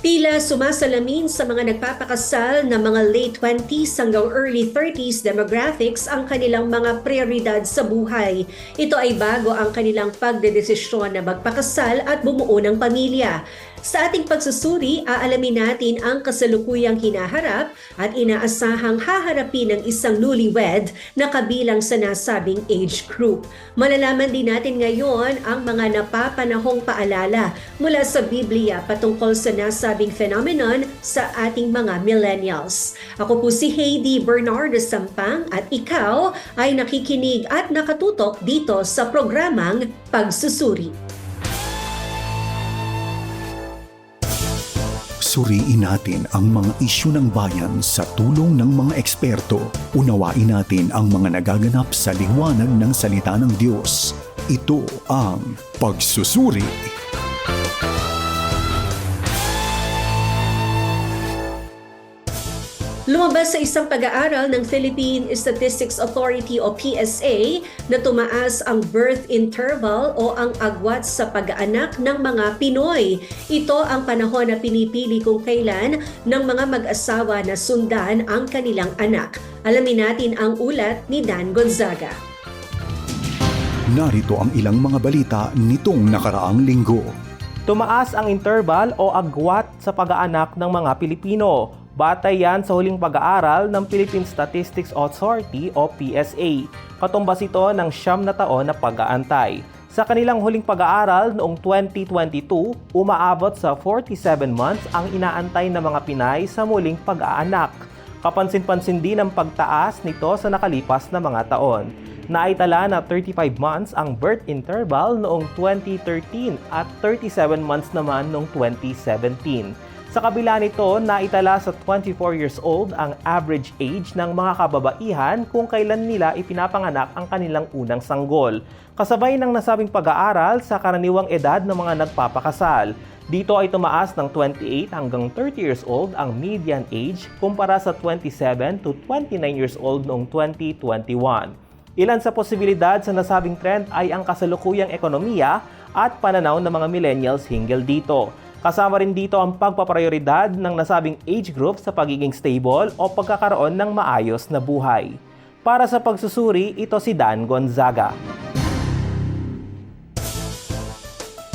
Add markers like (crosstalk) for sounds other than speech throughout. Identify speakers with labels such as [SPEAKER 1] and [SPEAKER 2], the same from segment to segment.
[SPEAKER 1] Tila sumasalamin sa mga nagpapakasal na mga late 20s hanggang early 30s demographics ang kanilang mga prioridad sa buhay. Ito ay bago ang kanilang pagdedesisyon na magpakasal at bumuo ng pamilya. Sa ating pagsusuri, aalamin natin ang kasalukuyang hinaharap at inaasahang haharapin ng isang newlywed na kabilang sa nasabing age group. Malalaman din natin ngayon ang mga napapanahong paalala mula sa Biblia patungkol sa nasabing phenomenon sa ating mga millennials. Ako po si Heidi Bernardo Sampang at ikaw ay nakikinig at nakatutok dito sa programang Pagsusuri.
[SPEAKER 2] Suriin natin ang mga isyu ng bayan sa tulong ng mga eksperto. Unawain natin ang mga nagaganap sa liwanag ng salita ng Diyos. Ito ang Pagsusuri.
[SPEAKER 1] Lumabas sa isang pag-aaral ng Philippine Statistics Authority o PSA na tumaas ang birth interval o ang agwat sa pag-aanak ng mga Pinoy. Ito ang panahon na pinipili kung kailan ng mga mag-asawa na sundan ang kanilang anak. Alamin natin ang ulat ni Dan Gonzaga.
[SPEAKER 2] Narito ang ilang mga balita nitong nakaraang linggo.
[SPEAKER 3] Tumaas ang interval o agwat sa pag-aanak ng mga Pilipino. Batay yan sa huling pag-aaral ng Philippine Statistics Authority o PSA. Katumbas ito ng siyam na taon na pag-aantay. Sa kanilang huling pag-aaral noong 2022, umaabot sa 47 months ang inaantay ng mga Pinay sa muling pag-aanak. Kapansin-pansin din ang pagtaas nito sa nakalipas na mga taon. Naitala na 35 months ang birth interval noong 2013 at 37 months naman noong 2017. Sa kabila nito, naitala sa 24 years old ang average age ng mga kababaihan kung kailan nila ipinapanganak ang kanilang unang sanggol. Kasabay ng nasabing pag-aaral sa karaniwang edad ng mga nagpapakasal. Dito ay tumaas ng 28 hanggang 30 years old ang median age kumpara sa 27 to 29 years old noong 2021. Ilan sa posibilidad sa nasabing trend ay ang kasalukuyang ekonomiya at pananaw ng mga millennials hinggil dito. Kasama rin dito ang pagpaprioridad ng nasabing age group sa pagiging stable o pagkakaroon ng maayos na buhay. Para sa pagsusuri, ito si Dan Gonzaga.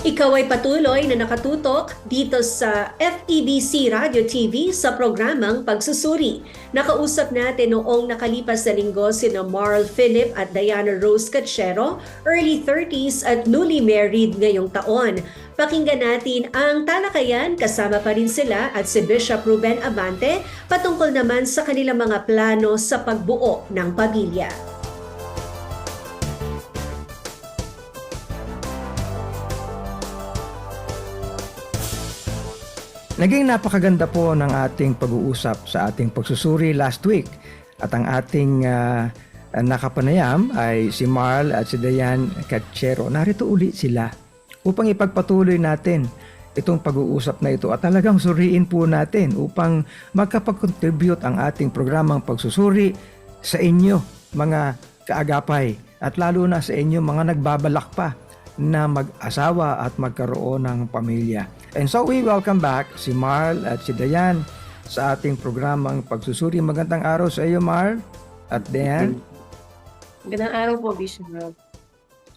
[SPEAKER 1] Ikaw ay patuloy na nakatutok dito sa FEBC Radio TV sa programang Pagsusuri. Nakausap natin noong nakalipas na linggo sina Marl Philip at Diana Rose Cachero, early 30s at newly married ngayong taon. Pakinggan natin ang talakayan kasama pa rin sila at si Bishop Ruben Abante patungkol naman sa kanilang mga plano sa pagbuo ng pamilya.
[SPEAKER 4] Naging napakaganda po ng ating pag-uusap sa ating pagsusuri last week. At ang ating uh, nakapanayam ay si Marl at si Dayan Cachero. Narito uli sila upang ipagpatuloy natin itong pag-uusap na ito at talagang suriin po natin upang magkapag-contribute ang ating programang pagsusuri sa inyo mga kaagapay at lalo na sa inyo mga nagbabalak pa na mag-asawa at magkaroon ng pamilya. And so we welcome back si Marl at si Dayan sa ating programang pagsusuri. Magandang araw sa iyo, Marl at Dayan.
[SPEAKER 5] Magandang araw po, Bishop.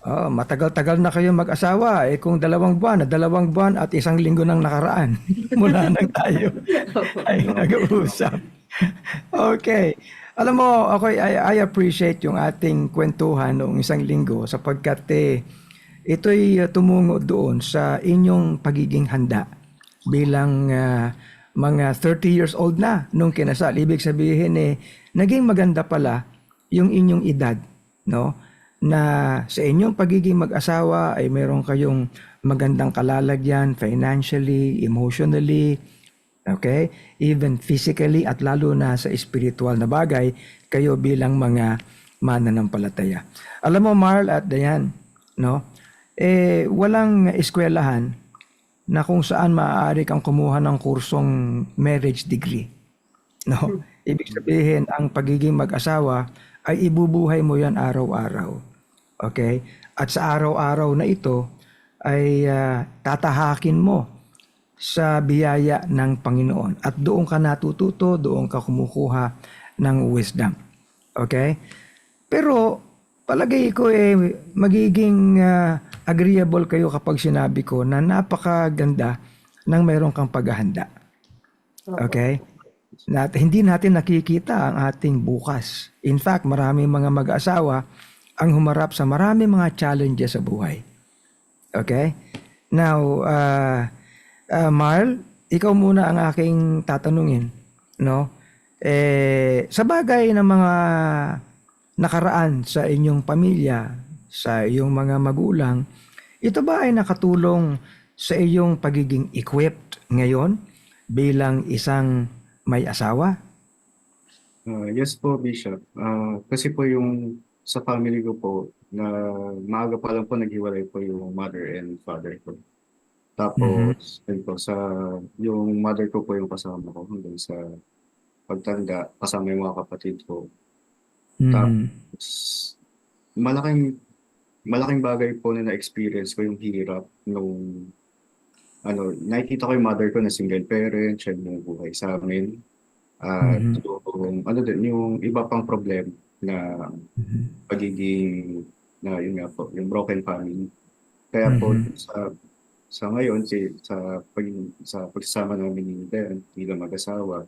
[SPEAKER 4] Oh, matagal-tagal na kayo mag-asawa. Eh kung dalawang buwan, na dalawang buwan at isang linggo nang nakaraan (laughs) mula nang tayo ay nag-uusap. okay. Alam mo, ako I, I appreciate yung ating kwentuhan noong isang linggo sapagkat eh, ito'y uh, tumungo doon sa inyong pagiging handa bilang uh, mga 30 years old na nung kinasal. Ibig sabihin eh, naging maganda pala yung inyong edad, no? Na sa inyong pagiging mag-asawa ay meron kayong magandang kalalagyan financially, emotionally, okay? Even physically at lalo na sa spiritual na bagay, kayo bilang mga mananampalataya. Alam mo, Marl at Dayan, no? Eh walang eskwelahan na kung saan maaari kang kumuha ng kursong marriage degree. No? Ibig sabihin, ang pagiging mag-asawa ay ibubuhay mo yan araw-araw. Okay? At sa araw-araw na ito ay uh, tatahakin mo sa biyaya ng Panginoon. At doon ka natututo, doon ka kumukuha ng wisdom. Okay? Pero palagay ko eh magiging ah, agreeable kayo kapag sinabi ko na napakaganda ng mayroon kang paghahanda. Okay? Nat hindi natin nakikita ang ating bukas. In fact, marami mga mag-asawa ang humarap sa marami mga challenges sa buhay. Okay? Now, uh, uh, Marl, ikaw muna ang aking tatanungin. No? Eh, sa bagay ng mga nakaraan sa inyong pamilya, sa iyong mga magulang, ito ba ay nakatulong sa iyong pagiging equipped ngayon bilang isang may asawa?
[SPEAKER 6] Ah, yes po, Bishop. Ah, kasi po yung sa family ko po, na maaga pa lang po naghiwalay po yung mother and father ko. Tapos, yun po, sa, yung mother ko po yung kasama ko hanggang sa pagtanda, kasama yung mga kapatid ko.
[SPEAKER 4] Mm.
[SPEAKER 6] S- malaking malaking bagay po na na-experience ko yung hirap nung ano, nakikita ko yung mother ko na single parent, siya yung buhay sa amin. At
[SPEAKER 4] Mhm.
[SPEAKER 6] yung, ano din, yung iba pang problem na
[SPEAKER 4] Mhm.
[SPEAKER 6] pagiging, na yun nga po, yung broken family. Kaya po,
[SPEAKER 4] Mhm.
[SPEAKER 6] sa sa ngayon, si, sa, pag, sa pagsasama namin ni Ben, bilang mag-asawa,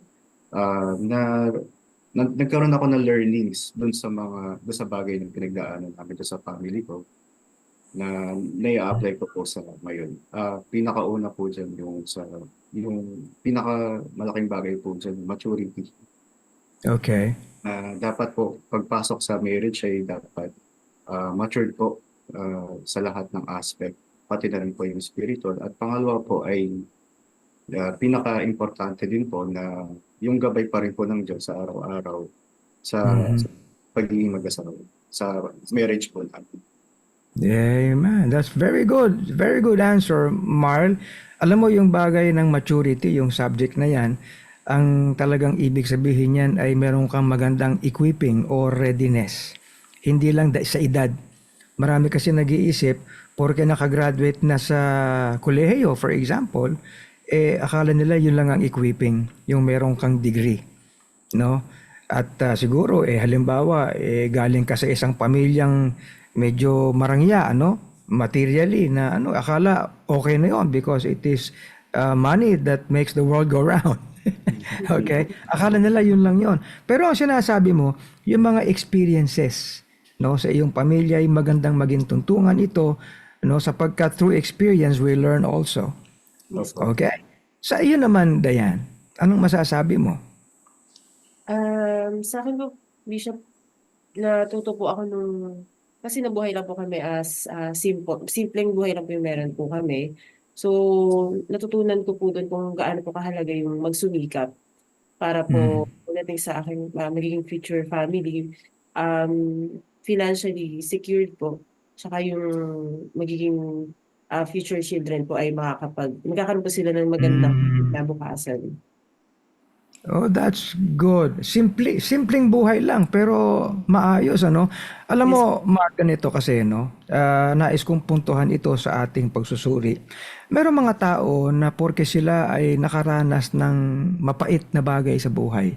[SPEAKER 6] ah, na, na, nagkaroon ako ng learnings dun sa mga, dun sa bagay na pinagdaanan namin dun sa family ko na nai-apply ko po sa ngayon. Ah, pinakauna po dyan yung sa, yung pinaka malaking bagay po dyan, maturity.
[SPEAKER 4] Okay.
[SPEAKER 6] na dapat po pagpasok sa marriage ay dapat ah, matured po ah, sa lahat ng aspect pati na rin po yung spiritual at pangalawa po ay ah, pinaka-importante din po na yung gabay pa rin po ng Diyos sa araw-araw sa,
[SPEAKER 4] Mhm.
[SPEAKER 6] sa pagiging mag-asawa sa marriage po natin.
[SPEAKER 4] Amen. That's very good. Very good answer, Marl. Alam mo yung bagay ng maturity, yung subject na yan, ang talagang ibig sabihin yan ay meron kang magandang equipping or readiness. Hindi lang sa edad. Marami kasi nag-iisip, porke nakagraduate na sa kolehiyo, for example, eh akala nila yun lang ang equipping, yung meron kang degree. No? At ah, siguro, eh, halimbawa, eh, galing ka sa isang pamilyang medyo marangya, ano? Materially, na ano, akala okay na yon because it is uh, money that makes the world go round. (laughs) okay? Akala nila yun lang yon. Pero ang sinasabi mo, yung mga experiences, no, sa iyong pamilya ay magandang maging tuntungan ito, no, sapagkat through experience we learn also. Okay? Sa iyo naman, Dayan, anong masasabi mo?
[SPEAKER 5] Um, sa akin po, Bishop, natuto po ako nung, kasi nabuhay lang po kami as ah, simple, simpleng buhay lang po yung meron po kami. So, natutunan ko po doon kung gaano po kahalaga yung magsumikap para po pagdating sa aking ah, magiging future family, um, financially secured po. Tsaka yung magiging ah, future children po ay makakapag, magkakaroon po sila ng magandang
[SPEAKER 4] Mm.
[SPEAKER 5] kinabukasan.
[SPEAKER 4] Oh, that's good. Simple, simpleng buhay lang pero maayos ano. Alam mo, Mark, ganito kasi no. ah, nais kong puntuhan ito sa ating pagsusuri. Meron mga tao na porke sila ay nakaranas ng mapait na bagay sa buhay,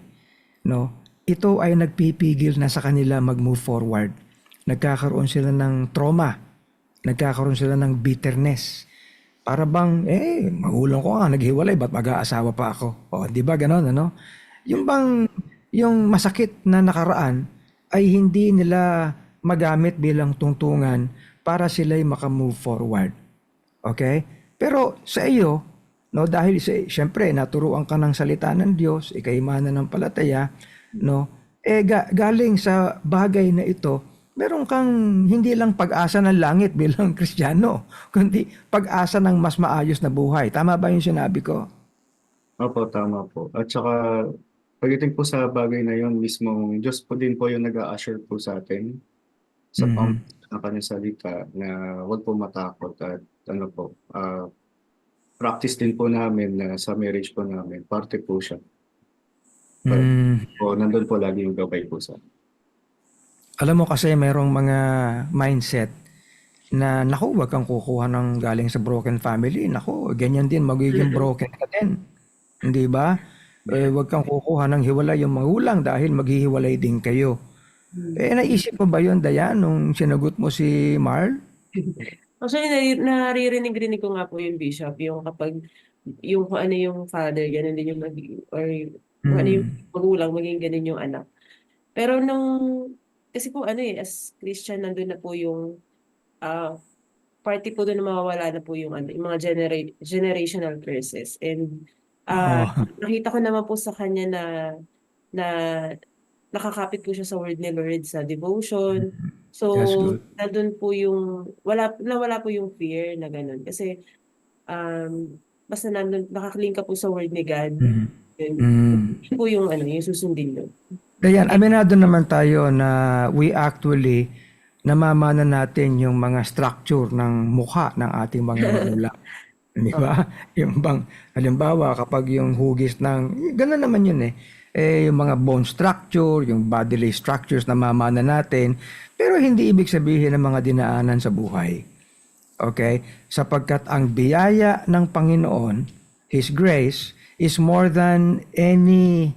[SPEAKER 4] no. Ito ay nagpipigil na sa kanila mag-move forward. Nagkakaroon sila ng trauma. Nagkakaroon sila ng bitterness. Para bang, eh, magulang ko nga, naghiwalay, ba't mag-aasawa pa ako? O, di ba ganon, ano? Yung bang, yung masakit na nakaraan ay hindi nila magamit bilang tungtungan para sila'y makamove forward. Okay? Pero sa iyo, no, dahil sa, syempre, naturuan ka ng salita ng Diyos, ikay mana ng palataya, no, eh, ga- galing sa bagay na ito, meron kang hindi lang pag-asa ng langit bilang (laughs) Kristiyano, kundi pag-asa ng mas maayos na buhay. Tama ba yung sinabi ko?
[SPEAKER 6] Opo, tama po. At saka, pagdating po sa bagay na yon mismo, Diyos po din po yung nag-a-assure po sa atin sa
[SPEAKER 4] Mhm.
[SPEAKER 6] pam ng kanyang salita na huwag po matakot at ano po, ah, practice din po namin na sa marriage po namin, parte po siya.
[SPEAKER 4] Mm.
[SPEAKER 6] Po, nandun po lagi yung gabay po sa
[SPEAKER 4] Alam mo kasi merong mga mindset na naku, wag kang kukuha ng galing sa broken family. Naku, ganyan din magiging broken ka din. Hindi ba? Eh, wag kang kukuha ng hiwalay yung magulang dahil maghihiwalay din kayo. Eh, naisip mo ba yun, Dayan, nung sinagot mo si Marl? (laughs)
[SPEAKER 5] Actually, nari- naririnig-rinig ko nga po yung bishop, yung kapag, yung kung ano yung father, ganun din yung mag, or kung ano yung
[SPEAKER 4] Mm.
[SPEAKER 5] magulang, maging ganun yung anak. Pero nung, kasi po ano eh, as Christian, nandun na po yung, ah, party po doon na mawawala na po yung, ano, yung mga genera- generational curses. And, ah,
[SPEAKER 4] Oo. (laughs)
[SPEAKER 5] nakita ko naman po sa kanya na, na, nakakapit po siya sa word ni Lord, sa devotion. So,
[SPEAKER 4] That's good.
[SPEAKER 5] nandun po yung, wala, nawala po yung fear na ganun. Kasi, um, basta nandun, nakaklink ka po sa word ni God,
[SPEAKER 4] Mm.
[SPEAKER 5] yun,
[SPEAKER 4] Mm.
[SPEAKER 5] po yung, ano, yung susundin yun.
[SPEAKER 4] Dayan, aminado naman tayo na we actually namamana natin yung mga structure ng mukha ng ating mga (laughs) magulang. Di ba? Yung bang, halimbawa, kapag yung hugis ng, gano'n naman yun eh. Eh, yung mga bone structure, yung bodily structures na mamana natin, pero hindi ibig sabihin ng mga dinaanan sa buhay. Okay? Sapagkat ang biyaya ng Panginoon, His grace, is more than any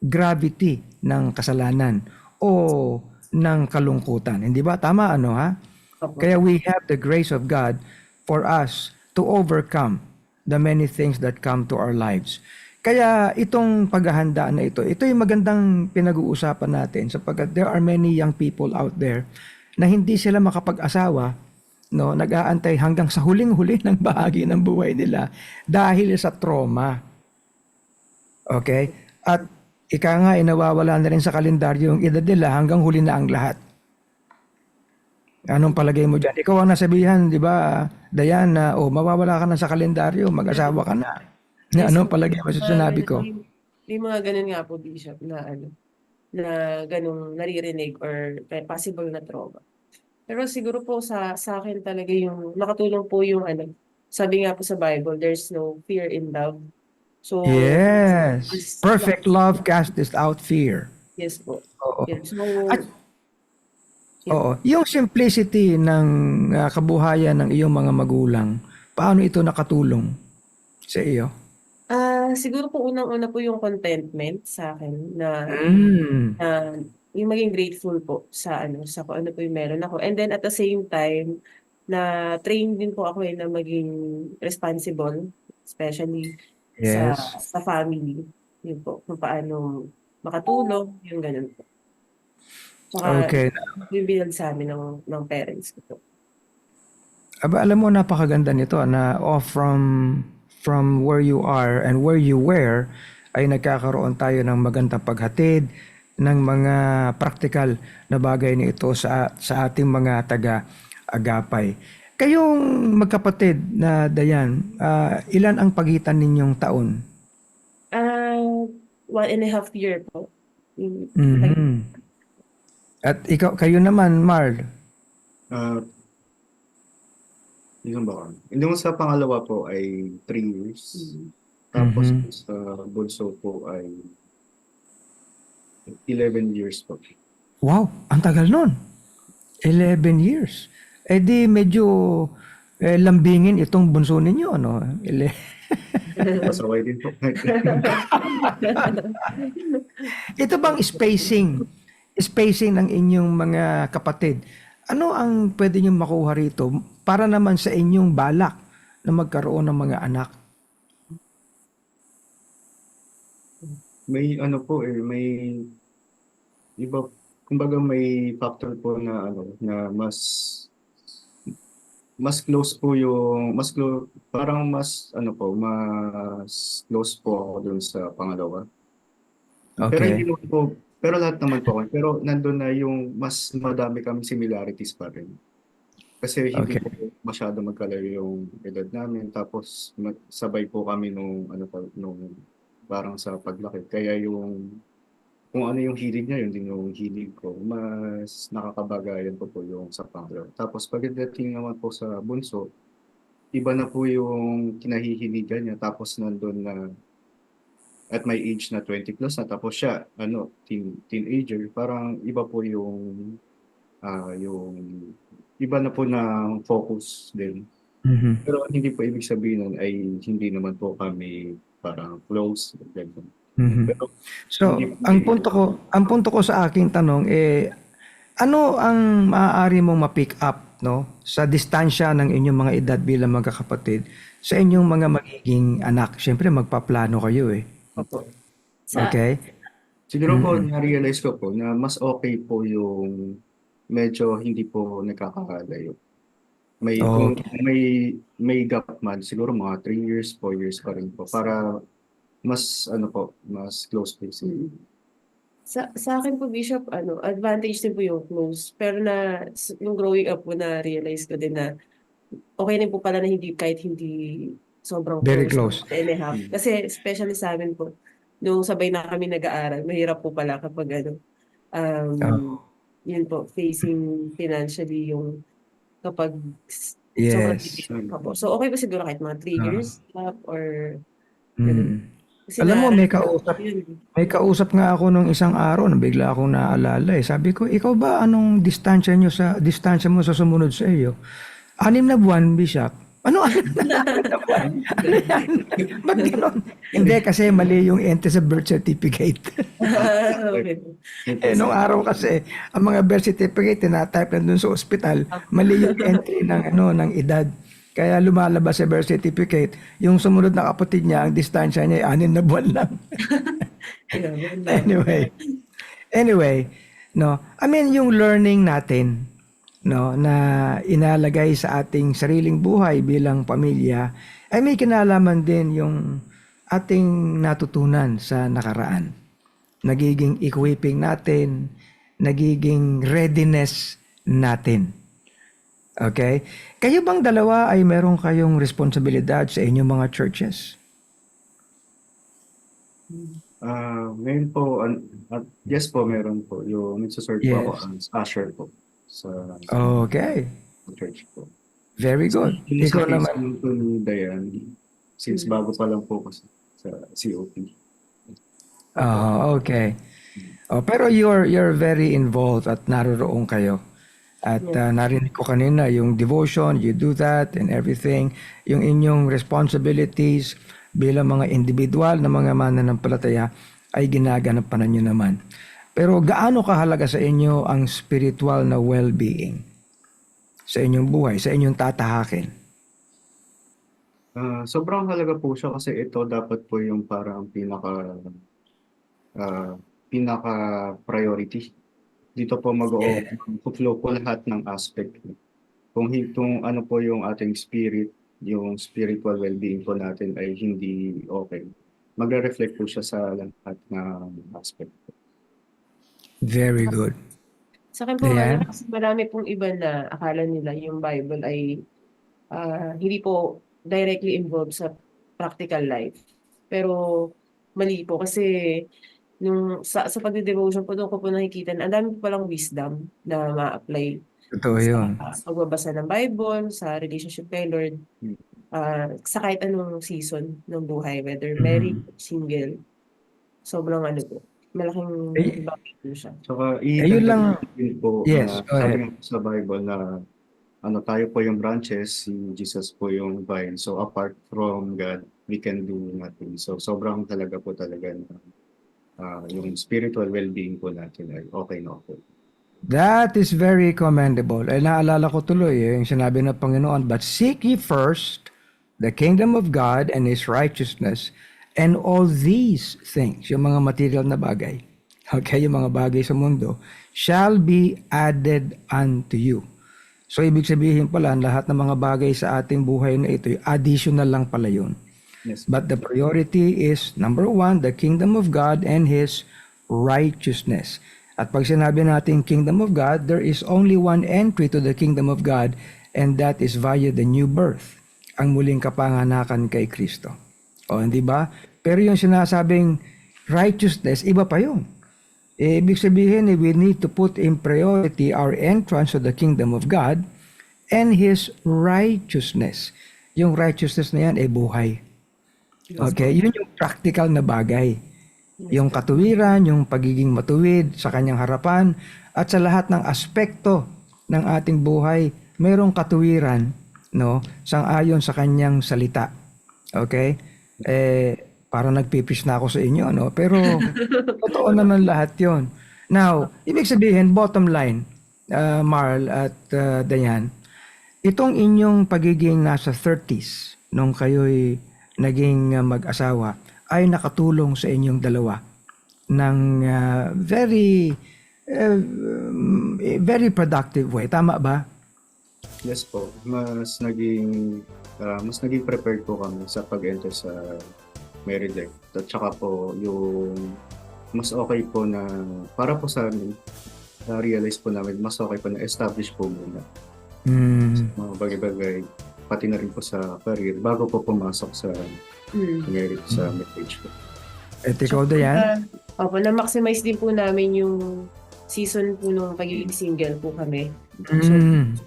[SPEAKER 4] gravity ng kasalanan o ng kalungkutan. Hindi ba? Tama ano ha? Kaya we have the grace of God for us to overcome the many things that come to our lives. Kaya itong paghahanda na ito, ito yung magandang pinag-uusapan natin sapagkat there are many young people out there na hindi sila makapag-asawa, no, nag-aantay hanggang sa huling-huli ng bahagi ng buhay nila dahil sa trauma. Okay? At ika nga, inawawala na rin sa kalendaryo yung edad nila hanggang huli na ang lahat. Anong palagay mo dyan? Ikaw ang nasabihan, di ba, Dayan, na oh, mawawala ka na sa kalendaryo, mag-asawa ka na. Na, anong palagay mo sa sinabi ko?
[SPEAKER 5] May, mga ganun nga po, Bishop, na ano, na ganung naririnig or possible na trauma. Pero siguro po sa sa akin talaga yung nakatulong po yung ano, sabi nga po sa Bible, there's no fear in love. So,
[SPEAKER 4] Yes. Perfect love casteth out fear.
[SPEAKER 5] Yes po.
[SPEAKER 4] Oo.
[SPEAKER 5] Yes. So,
[SPEAKER 4] At-
[SPEAKER 5] Yeah.
[SPEAKER 4] Oo. Yung simplicity ng ah, kabuhayan ng iyong mga magulang, paano ito nakatulong sa iyo?
[SPEAKER 5] ah siguro po unang-una po yung contentment sa akin na
[SPEAKER 4] Mm.
[SPEAKER 5] na yung maging grateful po sa ano sa kung ano po yung meron ako. And then at the same time na train din po ako eh, na maging responsible, especially sa
[SPEAKER 4] Yes.
[SPEAKER 5] sa family. Yun po, kung paano makatulong, yung ganun po. Saka
[SPEAKER 4] Okay.
[SPEAKER 5] binag sa amin ng, ng parents ko po.
[SPEAKER 4] Aba, alam mo, napakaganda nito na oh, from from where you are and where you were ay nagkakaroon tayo ng magandang paghatid ng mga praktikal na bagay na ito sa sa ating mga taga-agapay. Kayong magkapatid na Dayan, ah, ilan ang pagitan ninyong taon?
[SPEAKER 5] Ah, one and a half year po. Yung-
[SPEAKER 4] Mhm. At ikaw, kayo naman, Marl.
[SPEAKER 6] Ah, yun ba? Yung sa pangalawa po ay 3 years.
[SPEAKER 5] Mm.
[SPEAKER 6] Tapos
[SPEAKER 4] Mhm.
[SPEAKER 6] sa bunso po ay 11 years po.
[SPEAKER 4] Wow, ang tagal nun. 11 years. Eh di medyo eh, lambingin itong bunso ninyo, ano? Ele- (laughs)
[SPEAKER 6] Pasaway din po. (laughs)
[SPEAKER 4] Ito bang spacing? Spacing ng inyong mga kapatid. Ano ang pwede nyo makuha rito para naman sa inyong balak na magkaroon ng mga anak?
[SPEAKER 6] may ano po eh, may iba, kumbaga may factor po na ano, na mas mas close po yung, mas close, parang mas ano po, mas close po ako dun sa pangalawa. Pero hindi naman po, pero lahat naman po ako. Pero nandun na yung mas madami kami similarities pa rin. Kasi hindi
[SPEAKER 4] Okay.
[SPEAKER 6] po masyado magkalayo yung edad namin. Tapos sabay po kami nung ano pa, nung parang sa paglaki. Kaya yung kung ano yung hilig niya, yun din yung hilig ko. Mas nakakabagayan po po yung sa pangalawa. Tapos pagdating naman po sa bunso, iba na po yung kinahihiligan niya. Tapos nandun na at my age na 20 plus na tapos siya ano teen, teenager parang iba po yung ah yung iba na po na focus din.
[SPEAKER 4] Mhm.
[SPEAKER 6] Pero hindi po ibig sabihin nun ay hindi naman po kami parang close. ganun.
[SPEAKER 4] Mhm.
[SPEAKER 6] Pero
[SPEAKER 4] So,
[SPEAKER 6] Hindi-
[SPEAKER 4] ang punto ko, ang punto ko sa aking tanong eh ano ang maaari mong ma-pick up no sa distansya ng inyong mga edad bilang magkakapatid sa inyong mga magiging anak? Siyempre magpaplano kayo eh.
[SPEAKER 5] Opo. Sa,
[SPEAKER 4] Okay?
[SPEAKER 6] siguro po na-realize ko po na mas okay po yung medyo hindi po nagkakalayo. May kung may may gap man siguro mga 3 years, 4 years pa rin po para mas ano po, mas close po sila.
[SPEAKER 5] Sa, sa akin po, Bishop, ano, advantage din po yung close. Pero na, nung growing up po, na-realize ko din na okay rin po pala na hindi, kahit hindi sobrang
[SPEAKER 4] Very close.
[SPEAKER 5] and a half. Kasi especially sa amin po, nung sabay na kami nag-aaral, mahirap po pala kapag ano, um,
[SPEAKER 4] Oh.
[SPEAKER 5] yun po, facing financially yung kapag sobrang
[SPEAKER 4] Yes.
[SPEAKER 5] difficult pa po. So okay pa siguro kahit mga 3
[SPEAKER 4] Ah.
[SPEAKER 5] years gap or
[SPEAKER 4] Mm.
[SPEAKER 5] Kasi
[SPEAKER 4] Alam mo, may kausap-. May kausap nga ako nung isang araw na bigla akong naalala eh. Sabi ko, ikaw ba anong distansya nyo sa distansya mo sa sumunod sa iyo? Anim na buwan, Bishop. Ano (laughs) anim na, na buwan? Ano yan? (laughs) Ba't? Hindi, kasi mali yung entry sa birth certificate. (laughs) eh, nung araw kasi, ang mga birth certificate, tinatype na dun sa ospital, mali yung entry ng, ano, ng edad. Kaya lumalabas sa birth certificate, yung sumunod na kapatid niya, ang distansya niya ay (laughs) anim na buwan lang. anyway. Anyway no. I mean yung learning natin no na inalagay sa ating sariling buhay bilang pamilya ay may kinalaman din yung ating natutunan sa nakaraan. Nagiging equipping natin nagiging readiness natin. Okay kayo bang dalawa ay meron kayong responsibilidad sa inyong mga churches
[SPEAKER 6] Ah, ngayon po, an- at yes po, meron po. Yung nagsaserve po ako
[SPEAKER 4] Yes.
[SPEAKER 6] as usher po sa, sa
[SPEAKER 4] okay
[SPEAKER 6] church po.
[SPEAKER 4] very good
[SPEAKER 6] Yung
[SPEAKER 4] ikaw naman
[SPEAKER 6] po ni Dayan, since bago pa lang po kasi sa COP.
[SPEAKER 4] Ah, okay. Oh, pero you're you're very involved at naroroon kayo. At ah, narinig ko kanina yung devotion, you do that and everything. Yung inyong responsibilities bilang mga individual na mga mananampalataya ay ginaganapan nyo naman. Pero gaano kahalaga sa inyo ang spiritual na well-being sa inyong buhay, sa inyong tatahakin?
[SPEAKER 6] Ah, sobrang halaga po siya kasi ito dapat po yung parang pinaka ah, pinaka priority. Dito po mag-flow po lahat ng aspect. Kung kung ano po yung ating spirit, yung spiritual well-being po natin ay hindi okay. Magre-reflect po siya sa lahat ng aspect.
[SPEAKER 4] Very good.
[SPEAKER 5] Sa akin po,
[SPEAKER 4] Ayan.
[SPEAKER 5] ano, kasi marami pong iba na akala nila yung Bible ay ah, hindi po directly involved sa practical life. Pero mali po kasi nung sa, sa pagde-devotion po doon ko po nakikita na ang dami po palang wisdom na ma-apply
[SPEAKER 4] Totoo yun.
[SPEAKER 5] sa pagbabasa ng Bible, sa relationship kay Lord,
[SPEAKER 6] Hmm.
[SPEAKER 5] ah, sa kahit anong season ng buhay, whether
[SPEAKER 4] Mhm.
[SPEAKER 5] married, single, sobrang ano po, malaking
[SPEAKER 4] Eh,
[SPEAKER 5] bagay po siya.
[SPEAKER 6] Saka
[SPEAKER 4] Eh, yun lang-
[SPEAKER 6] din po
[SPEAKER 4] Yes,
[SPEAKER 6] na
[SPEAKER 4] go
[SPEAKER 6] sabi
[SPEAKER 4] ahead.
[SPEAKER 6] nga po sa Bible na ano tayo po yung branches, si Jesus po yung vine. So apart from God, we can do nothing. So sobrang talaga po talaga na ah, yung spiritual well-being po natin ay okay na okay.
[SPEAKER 4] That is very commendable. Ay naalala ko tuloy eh, yung sinabi ng Panginoon, But seek ye first the kingdom of God and His righteousness, and all these things, yung mga material na bagay, (laughs) okay, yung mga bagay sa mundo, shall be added unto you. So, ibig sabihin pala, lahat ng mga bagay sa ating buhay na ito, additional lang pala yun.
[SPEAKER 6] Yes.
[SPEAKER 4] But the priority is number one, the kingdom of God and His righteousness. At pag sinabi natin kingdom of God, there is only one entry to the kingdom of God and that is via the new birth, ang muling kapanganakan kay Kristo. O, hindi ba? Pero yung sinasabing righteousness, iba pa yun. Eh, ibig sabihin, eh, we need to put in priority our entrance to the kingdom of God and His righteousness. Yung righteousness na yan, eh, buhay. Okay, yun yung practical na bagay. Yung katuwiran, yung pagiging matuwid sa kanyang harapan, at sa lahat ng aspekto ng ating buhay merong katuwiran, no, sang-ayon sa kanyang salita. Okay? Eh, parang nagpipis na ako sa inyo, no? Pero, (laughs) totoo naman lahat yon. Now, ibig sabihin, bottom line, uh, Marl at uh, Dayan, itong inyong pagiging nasa 30s nung kayo'y naging uh, mag-asawa ay nakatulong sa inyong dalawa ng uh, very uh, very productive way. Tama ba?
[SPEAKER 6] Yes po, mas naging ah, mas naging prepared po kami sa pag-enter sa married life. At saka po yung mas okay po na para po sa amin na-realize po namin mas okay po na establish po muna
[SPEAKER 4] Mm.
[SPEAKER 6] mga bagay-bagay pati na rin po sa career bago po pumasok sa
[SPEAKER 5] Mm.
[SPEAKER 6] marriage sa marriage po.
[SPEAKER 4] At ikaw, Dayan?
[SPEAKER 5] Uh, opo, na-maximize din po namin yung season po nung pagiging single po kami. So,
[SPEAKER 4] Mm.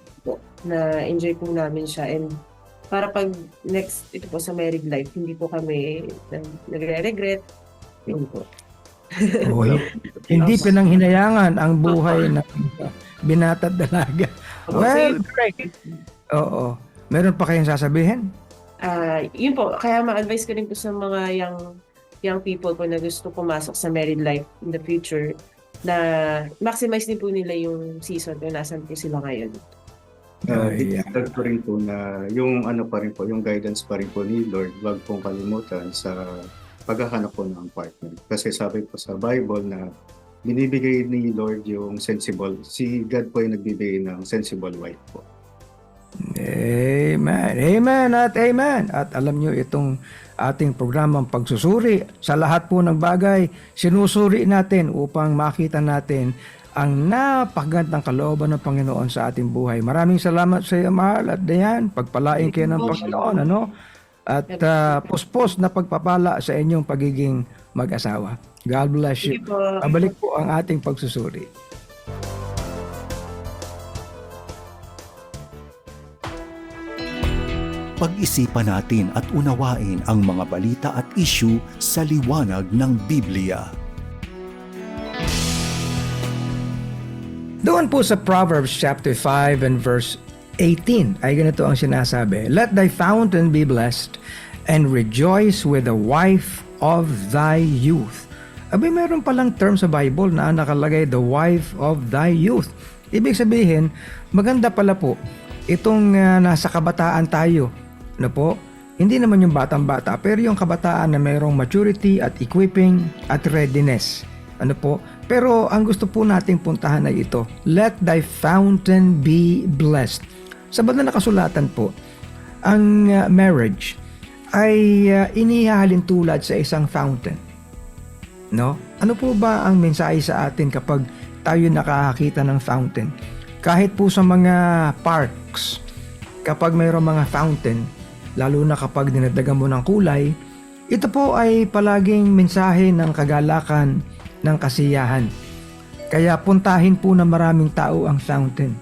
[SPEAKER 5] na enjoy po namin siya and para pag next ito po sa married life hindi po kami nag- nagre-regret yun po
[SPEAKER 4] Oy, (laughs) hindi pinanghinayangan ang buhay ng binata at dalaga. Well, great. Oo. Meron pa kayong sasabihin?
[SPEAKER 5] Ah, yun po kaya ma-advise ko rin po sa mga young young people po na gusto pumasok sa married life in the future na maximize din po nila yung season kung nasan po sila ngayon.
[SPEAKER 6] Uh,
[SPEAKER 4] Ay, yeah.
[SPEAKER 6] ko rin po na yung ano pa rin po, yung guidance pa rin po ni Lord, wag pong kalimutan sa paghahanap po ng partner. Kasi sabi po sa Bible na binibigay ni Lord yung sensible, si God po yung nagbibigay ng sensible wife po.
[SPEAKER 4] Amen. Amen at amen. At alam nyo itong ating programang pagsusuri sa lahat po ng bagay, sinusuri natin upang makita natin ang napakagandang kalooban ng Panginoon sa ating buhay. Maraming salamat sa iyo, Mahal at Dayan. Pagpalain kayo ng Panginoon, ano? At ah, puspos na pagpapala sa inyong pagiging mag-asawa. God bless you. Pabalik po ang ating pagsusuri.
[SPEAKER 2] Pag-isipan natin at unawain ang mga balita at issue sa liwanag ng Biblia.
[SPEAKER 4] Doon po sa Proverbs chapter 5 and verse 18 ay ganito ang sinasabi, Let thy fountain be blessed and rejoice with the wife of thy youth. Abay, meron palang term sa Bible na nakalagay, the wife of thy youth. Ibig sabihin, maganda pala po itong ah, nasa kabataan tayo. Ano po? Hindi naman yung batang-bata, pero yung kabataan na mayroong maturity at equipping at readiness. Ano po? Pero ang gusto po nating puntahan ay ito. Let thy fountain be blessed. Sa banal na kasulatan po, ang uh, marriage ay uh, inihahalin tulad sa isang fountain. No? Ano po ba ang mensahe sa atin kapag tayo nakakakita ng fountain? Kahit po sa mga parks, kapag mayroong mga fountain, lalo na kapag dinadagan mo ng kulay, ito po ay palaging mensahe ng kagalakan, ng kasiyahan. Kaya puntahin po ng maraming tao ang fountain.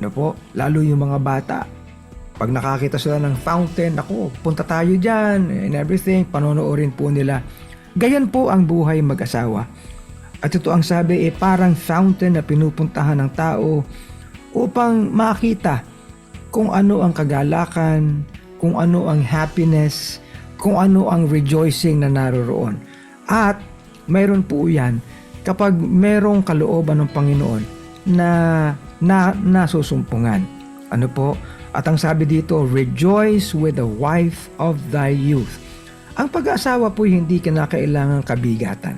[SPEAKER 4] No po, lalo yung mga bata. Pag nakakita sila ng fountain, ako, punta tayo dyan and everything, panonoorin po nila. Gayan po ang buhay mag-asawa. At ito ang sabi, eh, parang fountain na pinupuntahan ng tao upang makita kung ano ang kagalakan, kung ano ang happiness, kung ano ang rejoicing na naroroon. At mayroon po yan kapag merong kalooban ng Panginoon na, na nasusumpungan. Ano po? At ang sabi dito, rejoice with the wife of thy youth. Ang pag-aasawa po hindi kinakailangang kabigatan.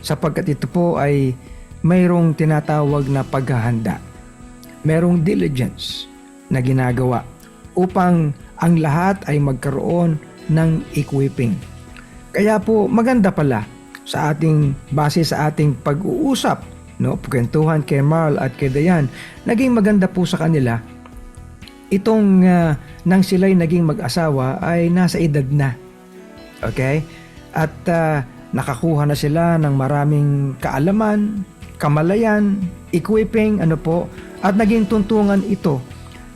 [SPEAKER 4] Sapagkat ito po ay mayroong tinatawag na paghahanda. Merong diligence na ginagawa upang ang lahat ay magkaroon ng equipping. Kaya po maganda pala sa ating base sa ating pag-uusap, no, kwentuhan kay Marl at kay Dayan, naging maganda po sa kanila itong ah, nang sila'y naging mag-asawa ay nasa edad na. Okay? At ah, nakakuha na sila ng maraming kaalaman, kamalayan, equipping, ano po, at naging tuntungan ito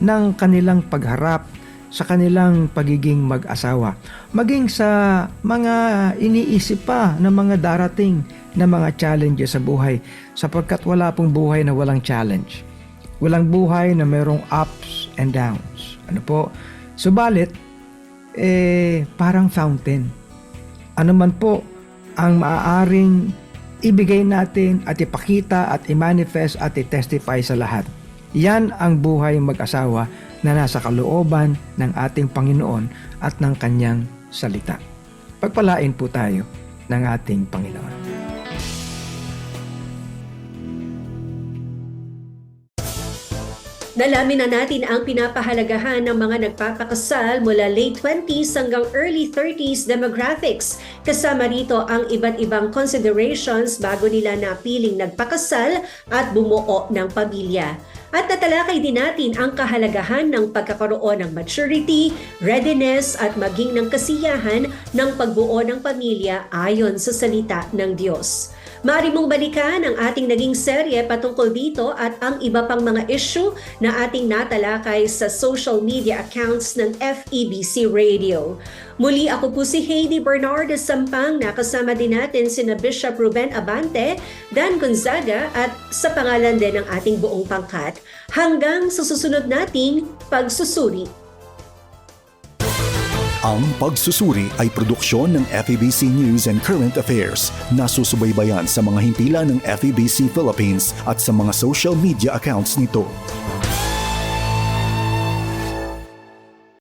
[SPEAKER 4] ng kanilang pagharap sa kanilang pagiging mag-asawa. Maging sa mga iniisip pa ng mga darating na mga challenges sa buhay sapagkat wala pong buhay na walang challenge. Walang buhay na merong ups and downs. Ano po? Subalit, eh, parang fountain. Ano man po ang maaaring ibigay natin at ipakita at i-manifest at i-testify sa lahat. Yan ang buhay mag-asawa na nasa kalooban ng ating Panginoon at ng kanyang salita. Pagpalain po tayo ng ating Panginoon.
[SPEAKER 1] Nalamin na natin ang pinapahalagahan ng mga nagpapakasal mula late 20s hanggang early 30s demographics. Kasama rito ang iba't ibang considerations bago nila napiling nagpakasal at bumuo ng pamilya. At natalakay din natin ang kahalagahan ng pagkakaroon ng maturity, readiness at maging ng kasiyahan ng pagbuo ng pamilya ayon sa salita ng Diyos. Maaari mong balikan ang ating naging serye patungkol dito at ang iba pang mga issue na ating natalakay sa social media accounts ng FEBC Radio. Muli ako po si Heidi Bernardo Sampang, nakasama din natin sina Bishop Ruben Abante, Dan Gonzaga at sa pangalan din ng ating buong pangkat. Hanggang sa susunod nating pagsusuri.
[SPEAKER 2] Ang pagsusuri ay produksyon ng FEBC News and Current Affairs na susubaybayan sa mga himpilan ng FEBC Philippines at sa mga social media accounts nito.